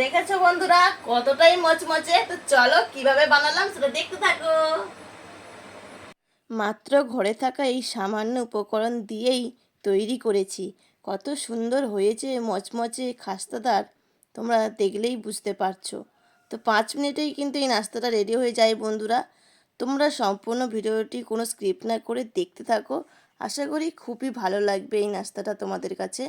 দেখেছ বন্ধুরা? কতটাই মচমচে। তো চলো, কীভাবে বানালাম সেটা দেখতে থাকো। মাত্র ঘরে থাকা এই সামান্য উপকরণ দিয়েই তৈরি করেছি। কত সুন্দর হয়েছে মচমচে খাস্তাদার। তোমরা দেখলেই বুঝতে পারছ। তো পাঁচ মিনিটেই কিন্তু এই নাস্তাটা রেডি হয়ে যায় বন্ধুরা। তোমরা সম্পূর্ণ ভিডিওটি কোনো স্ক্রিপ্ট না করে দেখতে থাকো। আশা করি খুবই ভালো লাগবে এই নাস্তাটা তোমাদের কাছে।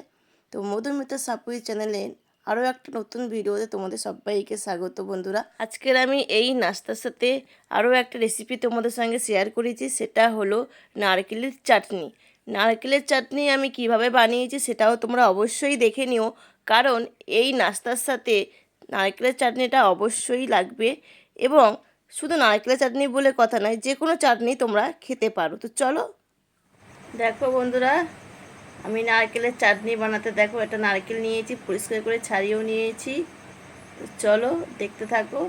তো মধুমিতা সাপুই চ্যানেলে আরও একটা নতুন ভিডিওতে তোমাদের সবাইকে স্বাগত বন্ধুরা। আজকের আমি এই নাস্তার সাথে আরও একটা রেসিপি তোমাদের সঙ্গে শেয়ার করেছি, সেটা হলো নারকেলের চাটনি। নারকেলের চাটনি আমি কীভাবে বানিয়েছি সেটাও তোমরা অবশ্যই দেখে নিও, কারণ এই নাস্তার সাথে নারকেলের চাটনিটা অবশ্যই লাগবে এবং শুধু নারকেলের চাটনি বলে কথা নয়, যে কোনো চাটনি তোমরা খেতে পারো। তো চলো। দেখো বন্ধুরা আমি নারকেলের চাটনি বানাতে দেখো, একটা নারকেল নিয়েছি, পরিষ্কার করে ছাড়িয়েও নিয়েছি। চলো, দেখতে থাকো,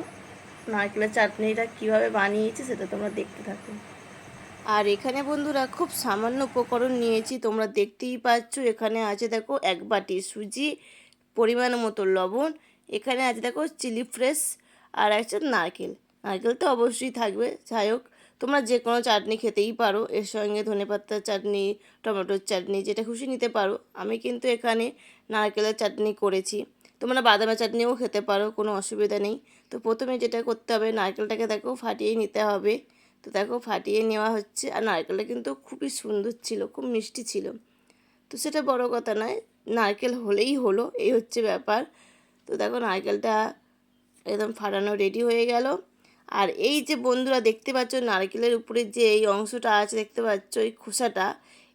নারকেলের চাটনিটা কীভাবে বানিয়েছি সেটা তোমরা দেখতে থাকো। আর এখানে বন্ধুরা খুব সামান্য উপকরণ নিয়েছি, তোমরা দেখতেই পাচ্ছ। এখানে আছে দেখো, এক বাটি সুজি, পরিমাণ মতো লবণ। এখানে আছে দেখো, চিলি ফ্রেশ আর আছে নারকেল। নারকেল তো অবশ্যই থাকবে। যাই হোক তোমরা যে কোনো চাটনি খেতেই পারো। এর সঙ্গে ধনেপাতার চাটনি টমেটোর চাটনি, যেটা খুশি নিতে পারো। আমি কিন্তু এখানে নারকেলের চাটনি করেছি। তোমরা বাদামের চাটনিও খেতে পারো, কোনো অসুবিধা নেই। তো প্রথমে যেটা করতে হবে, নারকেলটাকে দেখো ফাটিয়ে নিতে হবে। তো দেখো ফাটিয়ে নেওয়া হচ্ছে, আর নারকেলটা কিন্তু খুবই সুন্দর ছিল, খুব মিষ্টি ছিল। তো সেটা বড় কথা নয়, নারকেল হলেই হলো, এই হচ্ছে ব্যাপার। তো দেখো নারকেলটা একদম ফাটানো রেডি হয়ে গেল। আর এই যে বন্ধুরা দেখতে পাচ্ছ, নারকেলের উপরে যে এই অংশটা আছে, দেখতে পাচ্ছ এই খোসাটা,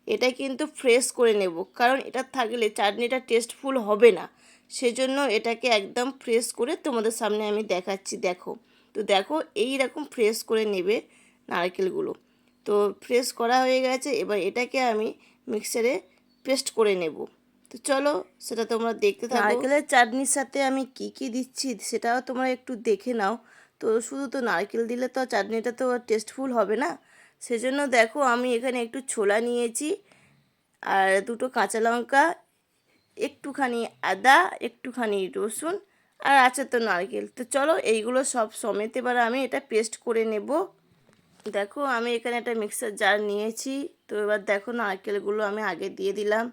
এটা কিন্তু ফ্রেশ করে নেব। কারণ এটা থাকলে চাটনিটা টেস্টফুল হবে না। সেজন্য এটাকে একদম ফ্রেশ করে তোমাদের সামনে আমি দেখাচ্ছি, দেখো। তো দেখো এই রকম ফ্রেশ করে নেবে নারকেলগুলো। তো ফ্রেশ করা হয়ে গেছে, এবার এটাকে আমি মিক্সারে পেস্ট করে নেব। তো চলো, সেটা তোমরা দেখতে থাকো। নারকেলের চাটনির সাথে আমি কি কি দিচ্ছি, সেটাও তোমরা একটু দেখে নাও। তো শুধু তো নারকেল দিলে তো চাটনিটা তো টেস্টফুল হবে না। সেজন্য দেখো আমি এখানে একটু ছোলা নিয়েছি আর দুটো কাঁচা লঙ্কা, একটুখানি আদা, একটুখানি রসুন আর আছে তো নারকেল। তো চলো এইগুলো সব সমেত এবার আমি এটা পেস্ট করে নেব। দেখো আমি এখানে একটা মিক্সার জার নিয়েছি। তো এবার দেখো নারকেলগুলো আমি আগে দিয়ে দিলাম।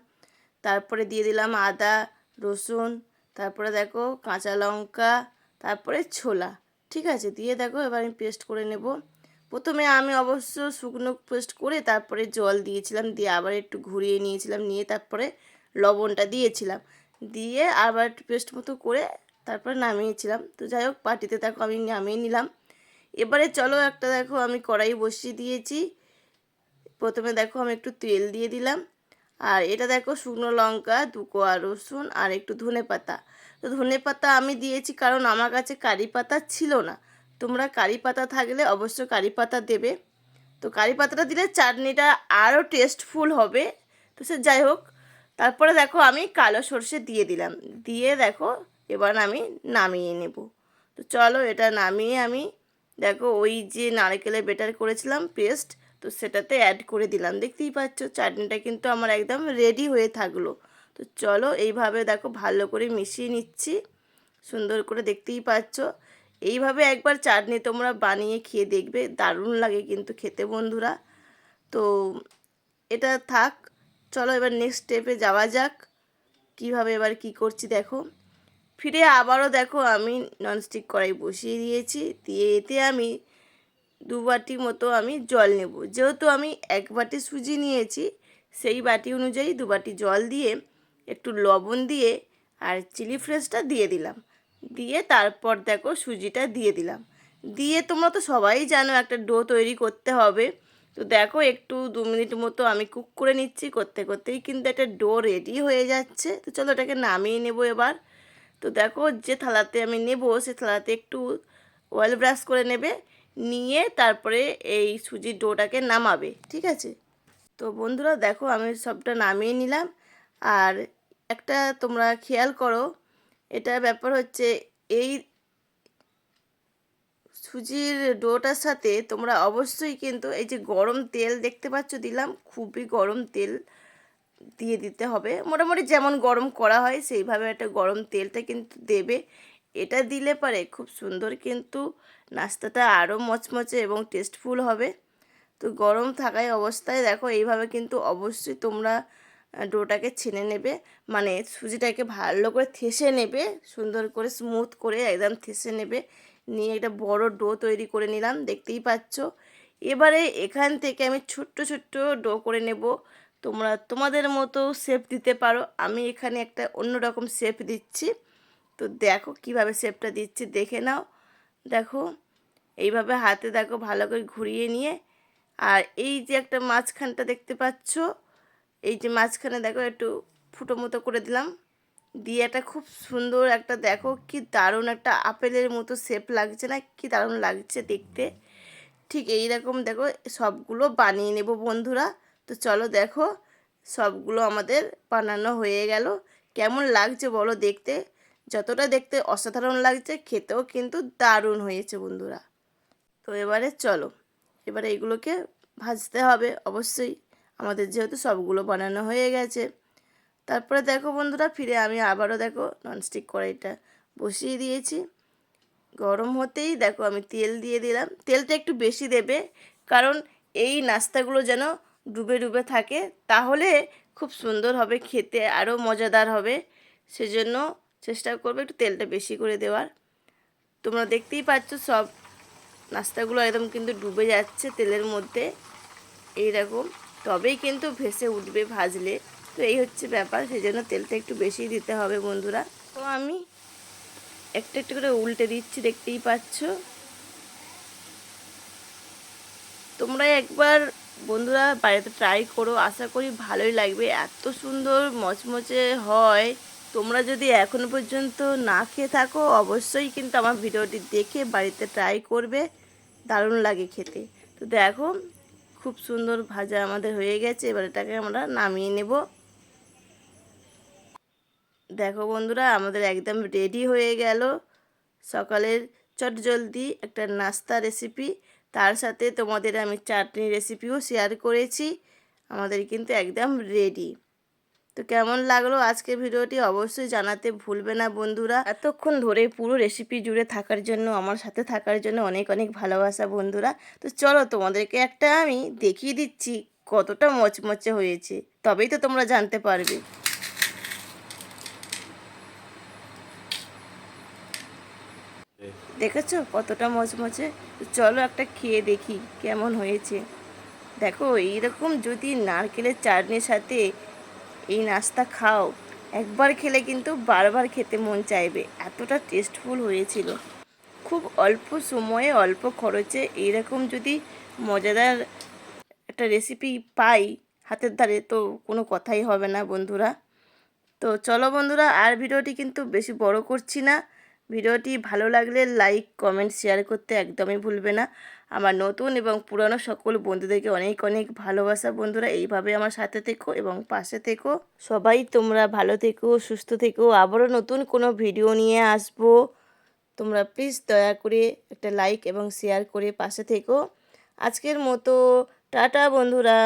তারপরে দিয়ে দিলাম আদা, রসুন, তারপরে দেখো কাঁচা লঙ্কা, তারপরে ছোলা। ঠিক আছে, দিয়ে দেখো এবার আমি পেস্ট করে নেব। প্রথমে আমি অবশ্য শুকনো পেস্ট করে তারপরে জল দিয়েছিলাম, দিয়ে আবার একটু ঘুরিয়ে নিয়েছিলাম, নিয়ে তারপরে লবণটা দিয়েছিলাম। দিয়ে আবার পেস্ট মতো করে তারপরে নামিয়েছিলাম। তো যাই হোক পাটিতে দেখো আমি নামিয়ে নিলাম। এবারে চলো একটা দেখো আমি কড়াই বসিয়ে দিয়েছি। প্রথমে দেখো আমি একটু তেল দিয়ে দিলাম। আর এটা দেখো শুকনো লঙ্কা, দু কোয়া রসুন আর একটু ধনে পাতা। তো ধনে পাতা আমি দিয়েছি কারণ আমার কাছে কারি পাতা ছিল না। তোমরা কারি পাতা থাকলে অবশ্য কারি পাতা দেবে। তো কারি পাতাটা দিলে চাটনিটা আরও টেস্টফুল হবে। তো সে যাই হোক, তারপরে দেখো আমি কালো সর্ষে দিয়ে দিলাম। দিয়ে দেখো এবার আমি নামিয়ে নেব। তো চলো এটা নামিয়ে আমি দেখো ওই যে নারকেলের বেটার করেছিলাম পেস্ট তো সেটাতে অ্যাড করে দিলাম। দেখতেই পাচ্ছ, চাটনিটা কিন্তু আমার একদম রেডি হয়ে থাকল। তো চলো এইভাবে দেখো, ভালো করে মিশিয়ে নিচ্ছি। সুন্দর করে দেখতেই পাচ্ছ। এইভাবে একবার চাটনি তোমরা বানিয়ে খেয়ে দেখবে। দারুণ লাগে কিন্তু খেতে বন্ধুরা। তো এটা থাক, চলো এবার নেক্সট স্টেপে যাওয়া যাক। কীভাবে এবার কি করছি দেখো। ফিরে আবারও দেখো আমি ননস্টিক কড়াই বসিয়ে দিয়েছি। দিয়ে এতে আমি দু বাটি মতো আমি জল নেব। যেহেতু আমি এক বাটি সুজি নিয়েছি, সেই বাটি অনুযায়ী দু বাটি জল দিয়ে একটু লবণ দিয়ে আর চিলি ফ্রেশটা দিয়ে দিলাম। দিয়ে তারপর দেখো সুজিটা দিয়ে দিলাম। দিয়ে তোমরা তো সবাই জানো একটা ডো তৈরি করতে হবে। তো দেখো একটু দু মিনিট মতো আমি কুক করে নিচ্ছি, করতে করতেই কিন্তু একটা ডো রেডি হয়ে যাচ্ছে। তো চলো এটাকে নামিয়ে নেব এবার। তো দেখো যে থালাতে আমি নেব, সে থালাতে একটু অয়েল ব্রাশ করে নেবে। নিয়ে তারপরে এই সুজির ডোটাকে নামাবে, ঠিক আছে? তো বন্ধুরা দেখো আমি সবটা নামিয়ে নিলাম। আর একটা তোমরা খেয়াল করো, এটার ব্যাপার হচ্ছে এই সুজির ডোটার সাথে তোমরা অবশ্যই কিন্তু এই যে গরম তেল দেখতে পাচ্ছ, দিলাম, খুবই গরম তেল দিয়ে দিতে হবে। মোটামুটি যেমন গরম করা হয়, সেইভাবে একটা গরম তেলটা কিন্তু দেবে। এটা দিলে পারে খুব সুন্দর কিন্তু নাস্তাটা আরও মচমচে এবং টেস্টফুল হবে। তো গরম থাকায় অবস্থায় দেখো এইভাবে কিন্তু অবশ্যই তোমরা ডোটাকে ছেনে নেবে। মানে সুজিটাকে ভালো করে থেসে নেবে, সুন্দর করে স্মুথ করে একদম থেসে নেবে। নিয়ে একটা বড় ডো তৈরি করে নিলাম, দেখতেই পাচ্ছ। এবারে এখান থেকে আমি ছোট্ট ছোট্ট ডো করে নেব। তোমরা তোমাদের মতো শেপ দিতে পারো। আমি এখানে একটা অন্যরকম শেপ দিচ্ছি। তো দেখো কীভাবে শেপটা দিচ্ছি, দেখে নাও। দেখো, এইভাবে হাতে দেখো ভালো করে ঘুরিয়ে নিয়ে, আর এই যে একটা মাঝখানটা দেখতে পাচ্ছ, এই যে মাঝখানে দেখো একটু ফুটো মতো করে দিলাম। দিয়ে একটা খুব সুন্দর একটা দেখো কি দারুণ একটা আপেলের মতো শেপ লাগছে না, কি দারুণ লাগছে দেখতে। ঠিক এই রকম দেখো সবগুলো বানিয়ে নেব বন্ধুরা। তো চলো দেখো, সবগুলো আমাদের বানানো হয়ে গেল। কেমন লাগছে বলো দেখতে। যতটা দেখতে অসাধারণ লাগছে, খেতেও কিন্তু দারুণ হয়েছে বন্ধুরা। তো এবারে চলো, এবারে এগুলোকে ভাজতে হবে অবশ্যই। আমাদের যেহেতু সবগুলো বানানো হয়ে গেছে। তারপরে দেখো বন্ধুরা, ফিরে আমি আবারও দেখো ননস্টিক কড়াইটা বসিয়ে দিয়েছি। গরম হতেই দেখো আমি তেল দিয়ে দিলাম। তেলটা একটু বেশি দেবে, কারণ এই নাস্তাগুলো যেন ডুবে ডুবে থাকে, তাহলে খুব সুন্দর হবে, খেতে আরও মজাদার হবে। সেজন্য চেষ্টা করবে একটু তেলটা বেশি করে দেওয়ার। তোমরা দেখতেই পাচ্ছ সব নাস্তাগুলো একদম কিন্তু ডুবে যাচ্ছে তেলের মধ্যে। এইরকম তবেই কিন্তু ভেসে উঠবে ভাজলে। তো এই হচ্ছে ব্যাপার সেই জন্য তেলটা একটু বেশি দিতে হবে বন্ধুরা। তো আমি একটা একটা করে উল্টে দিচ্ছি, দেখতেই পাচ্ছ। তোমরা একবার বন্ধুরা বাড়িতে ট্রাই করো, আশা করি ভালোই লাগবে। এত সুন্দর মচমচে হয়। তোমরা যদি এখনও পর্যন্ত না খেয়ে থাকো, অবশ্যই কিন্তু আমার ভিডিওটি দেখে বাড়িতে ট্রাই করবে। দারুণ লাগে খেতে। তো দেখো, খুব সুন্দর ভাজা আমাদের হয়ে গেছে। এবার এটাকে আমরা নামিয়ে নেব। দেখো বন্ধুরা, আমাদের একদম রেডি হয়ে গেল। সকালের চটজলদি একটা নাস্তা রেসিপি তার সাথে তোমাদের আমি চাটনি রেসিপিও শেয়ার করেছি। আমাদের কিন্তু একদম রেডি তো কেমন লাগল আজকের ভিডিওটি অবশ্যই জানাতে ভুলবে না বন্ধুরা। এতক্ষণ ধরে পুরো রেসিপি জুড়ে থাকার জন্য, আমার সাথে থাকার জন্য অনেক অনেক ভালোবাসা বন্ধুরা। তো চলো তোমাদেরকে একটা আমি দেখিয়ে দিচ্ছি কতটা মচমচে হয়েছে, তবেই তো তোমরা জানতে পারবে। দেখেছ কতটা মচমচে? চলো একটা খেয়ে দেখি কেমন হয়েছে। দেখো এইরকম যদি নারকেলের চাটনির সাথে এই নাস্তা খাও। একবার খেলে কিন্তু বারবার খেতে মন চাইবে। এতটা টেস্টফুল হয়েছিল। খুব অল্প সময়ে, অল্প খরচে এইরকম যদি মজাদার একটা রেসিপি পাই হাতের ধারে তো কোনো কথাই হবে না বন্ধুরা। তো চলো বন্ধুরা, আর ভিডিওটি কিন্তু বেশি বড় করছি না। ভিডিওটি ভালো লাগলে লাইক কমেন্ট শেয়ার করতে একদমই ভুলবে না। আমার নতুন এবং পুরানো সকল বন্ধুদেরকে অনেক অনেক ভালোবাসা। বন্ধুরা, এইভাবে আমার সাথে থেকো এবং পাশে থেকো। সবাই তোমরা ভালো থেকো, সুস্থ থেকো। আবারও নতুন কোনো ভিডিও নিয়ে আসব। তোমরা প্লিজ দয়া করে একটা লাইক এবং শেয়ার করে পাশে থেকো। আজকের মতো, টাটা বন্ধুরা।